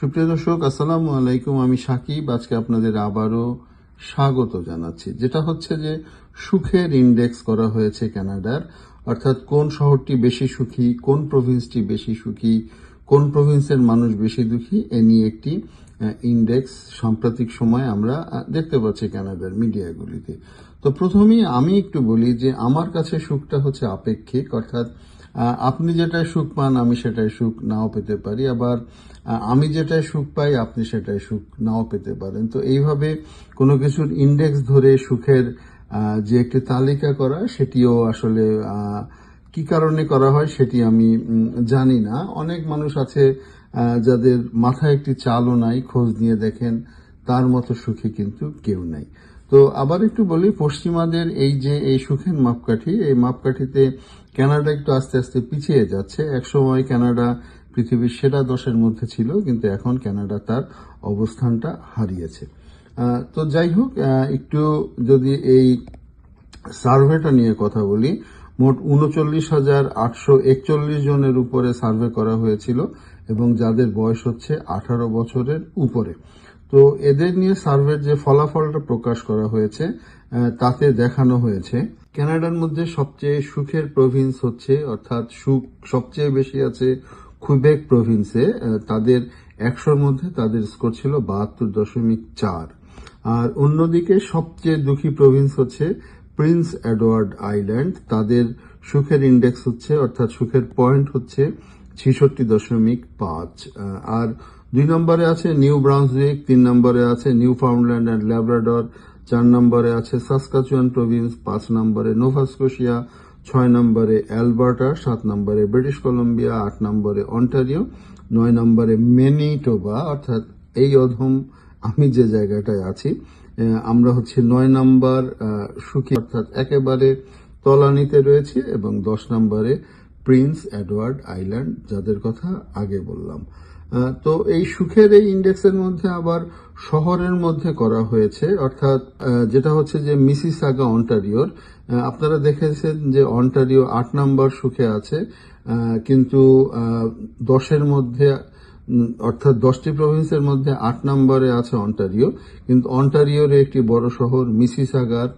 সুপ্রিয় দর্শক, আসসালামু আলাইকুম। আমি সাকিব। আজকে আপনাদের আবারও স্বাগত জানাচ্ছি। যেটা হচ্ছে যে সুখের ইন্ডেক্স করা হয়েছে কানাডার। অর্থাৎ কোন শহরটি বেশি সুখী, কোন প্রভিন্সটি বেশি সুখী, কোন প্রভিন্সের মানুষ বেশি দুঃখী, এ নিয়ে একটি ইন্ডেক্স সাম্প্রতিক সময় আমরা দেখতে পাচ্ছি কানাডার মিডিয়াগুলিতে। তো প্রথমেই আমি একটু বলি যে আমার কাছে সুখটা হচ্ছে আপেক্ষিক। অর্থাৎ আপনি যেটাই সুখ পান, আমি সেটাই সুখ নাও পেতে পারি। আবার আমি যেটাই সুখ পাই, আপনি সেটাই সুখ নাও পেতে পারেন। তো এইভাবে কোনো কিছুর ইন্ডেক্স ধরে সুখের যে একটি তালিকা করা, সেটিও আসলে কি কারণে করা হয় সেটি আমি জানি না। অনেক মানুষ আছে যাদের মাথায় একটি চালও নাই, খোঁজ নিয়ে দেখেন, তার মতো সুখী কিন্তু কেউ নাই। তো আবার একটু বলি, পশ্চিমাদের এই যে এই সুখের মাপকাঠি, এই মাপকাঠিতে কানাডা একটু আস্তে আস্তে পিছিয়ে যাচ্ছে। একসময় কানাডা পৃথিবীর সেরা দশের মধ্যে ছিল, কিন্তু এখন কানাডা তার অবস্থানটা হারিয়েছে। তো যাই হোক একটু যদি এই সার্ভেটা নিয়ে কথা বলি, মোট উনচল্লিশ হাজার আটশো একচল্লিশ জনের উপরে সার্ভে করা হয়েছিল এবং যাদের বয়স হচ্ছে আঠারো বছরের উপরে। তো এদের নিয়ে সার্ভের যে ফলাফলটা প্রকাশ করা হয়েছে তাতে দেখানো হয়েছে। কানাডার মধ্যে সবচেয়ে সুখের প্রভিন্স হচ্ছে, অর্থাৎ সুখ সবচেয়ে বেশি আছে কুইবেক প্রভিন্সে তাদের একশোর মধ্যে তাদের স্কোর ছিল বাহাত্তর দশমিক চার। আর অন্যদিকে সবচেয়ে দুঃখী প্রভিন্স হচ্ছে প্রিন্স এডওয়ার্ড আইল্যান্ড তাদের সুখের ইন্ডেক্স হচ্ছে, অর্থাৎ সুখের পয়েন্ট হচ্ছে ছিষট্টি দশমিক পাঁচ আর দুই নম্বরে আছে নিউ ব্রাউন্সউইক তিন নম্বরে আছে নিউ ফাউন্ডল্যান্ড অ্যান্ড ল্যাব্রাডর, চার নম্বরে আছে সাসকাচুয়ান প্রভিন্স, পাঁচ নম্বরে নোভাস্কোশিয়া ছয় নম্বরে অ্যালবার্টা, সাত নম্বরে ব্রিটিশ কলম্বিয়া, আট নম্বরে অন্টারিও, নয় নম্বরে মেনিটোবা, অর্থাৎ এই অধম আমি যে জায়গাটায় আছি আমরা হচ্ছে নয় নম্বর সুখী, অর্থাৎ একেবারে তলানিতে রয়েছে এবং দশ নম্বরে প্রিন্স এডওয়ার্ড আইল্যান্ড, যাদের কথা আগে বললাম। তো এই সুখের এই ইন্ডেক্সের মধ্যে আবার শহরের মধ্যে করা হয়েছে, অর্থাৎ যেটা হচ্ছে যে মিসিসাগা, অন্টারিওর। আপনারা দেখেছেন যে অন্টারিও আট নাম্বার সুখে আছে কিন্তু দশের মধ্যে অর্থাৎ দশটি প্রভিন্সের মধ্যে আট নম্বরে আছে অন্টারিও। কিন্তু অন্টারিওর একটি বড় শহর মিসিসাগার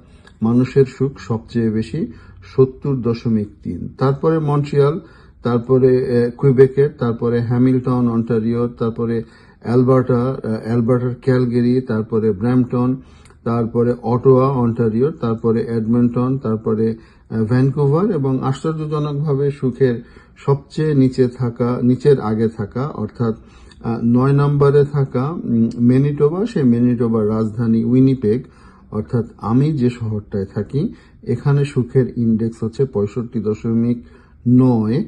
মানুষের সুখ সবচেয়ে বেশি। সত্তর দশমিক তিন। তারপরে মন্ট্রিয়াল তারপরে কুইবেকের তারপরে হ্যামিল্টন অন্টারিও তারপরে অ্যালবার্টা অ্যালবার্টার ক্যালগেরি তারপরে ব্র্যামটন তারপরে অটোয়া অন্টারিও তারপরে এডমন্টন তারপরে ভ্যানকুভার এবং আশ্চর্যজনকভাবে সুখের সবচেয়ে নিচে থাকা নিচের আগে থাকা অর্থাৎ নয় নম্বরে থাকা উম, ম্যানিটোবা সেই ম্যানিটোবার রাজধানী উইনিপেগ অর্থাৎ আমি যে শহরটায় থাকি, এখানে সুখের ইন্ডেক্স হচ্ছে পঁয়ষট্টি দশমিক নয়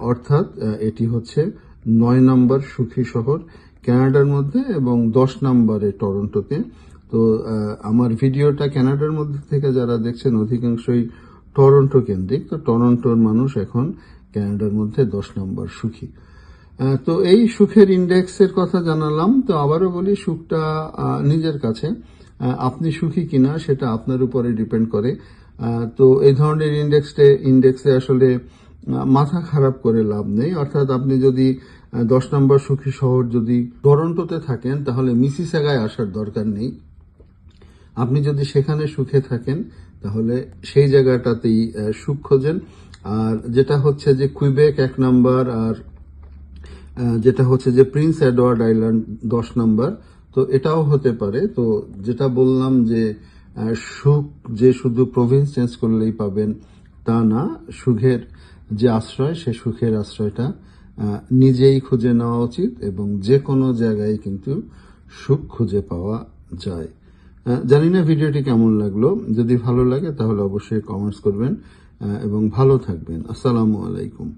অর্থাৎ এটি হচ্ছে নয় নম্বর সুখী শহর কানাডার মধ্যে এবং দশ নম্বরে টরন্টোতে। তো আমার ভিডিওটা কানাডার মধ্যে থেকে যারা দেখছেন অধিকাংশই টরন্টো কেন্দ্রিক। তো, টরন্টোর মানুষ এখন ক্যানাডার মধ্যে দশ নম্বর সুখী। তো, এই সুখের ইন্ডেক্সের কথা জানালাম। তো, আবারও বলি, সুখটা নিজের কাছে। আপনি সুখী কিনা সেটা আপনার উপরে ডিপেন্ড করে। তো এই ধরনের ইন্ডেক্সে ইন্ডেক্সে আসলে মাথা খারাপ করে লাভ নেই। অর্থাৎ আপনি যদি দশ নম্বর সুখী শহর যদি টরন্টোতে থাকেন, তাহলে মিসিসাগায় আসার দরকার নেই। আপনি যদি সেখানে সুখে থাকেন, তাহলে সেই জায়গাটাতেই সুখ খোঁজেন। আর যেটা হচ্ছে যে কুইবেক এক নম্বর, আর যেটা হচ্ছে যে প্রিন্স এডওয়ার্ড আইল্যান্ড দশ নাম্বার তো এটাও হতে পারে। তো যেটা বললাম যে সুখ যে শুধু প্রভিন্স চেঞ্জ করলেই পাবেন তা না, সুখের যে আশ্রয়, সে সুখের আশ্রয়টা নিজেই খুঁজে নেওয়া উচিত এবং যে কোনো জায়গায় কিন্তু সুখ খুঁজে পাওয়া যায়। জানি না ভিডিওটি কেমন লাগল। যদি ভালো লাগে তাহলে অবশ্যই কমেন্টস করবেন এবং ভালো থাকবেন। আসসালামু আলাইকুম।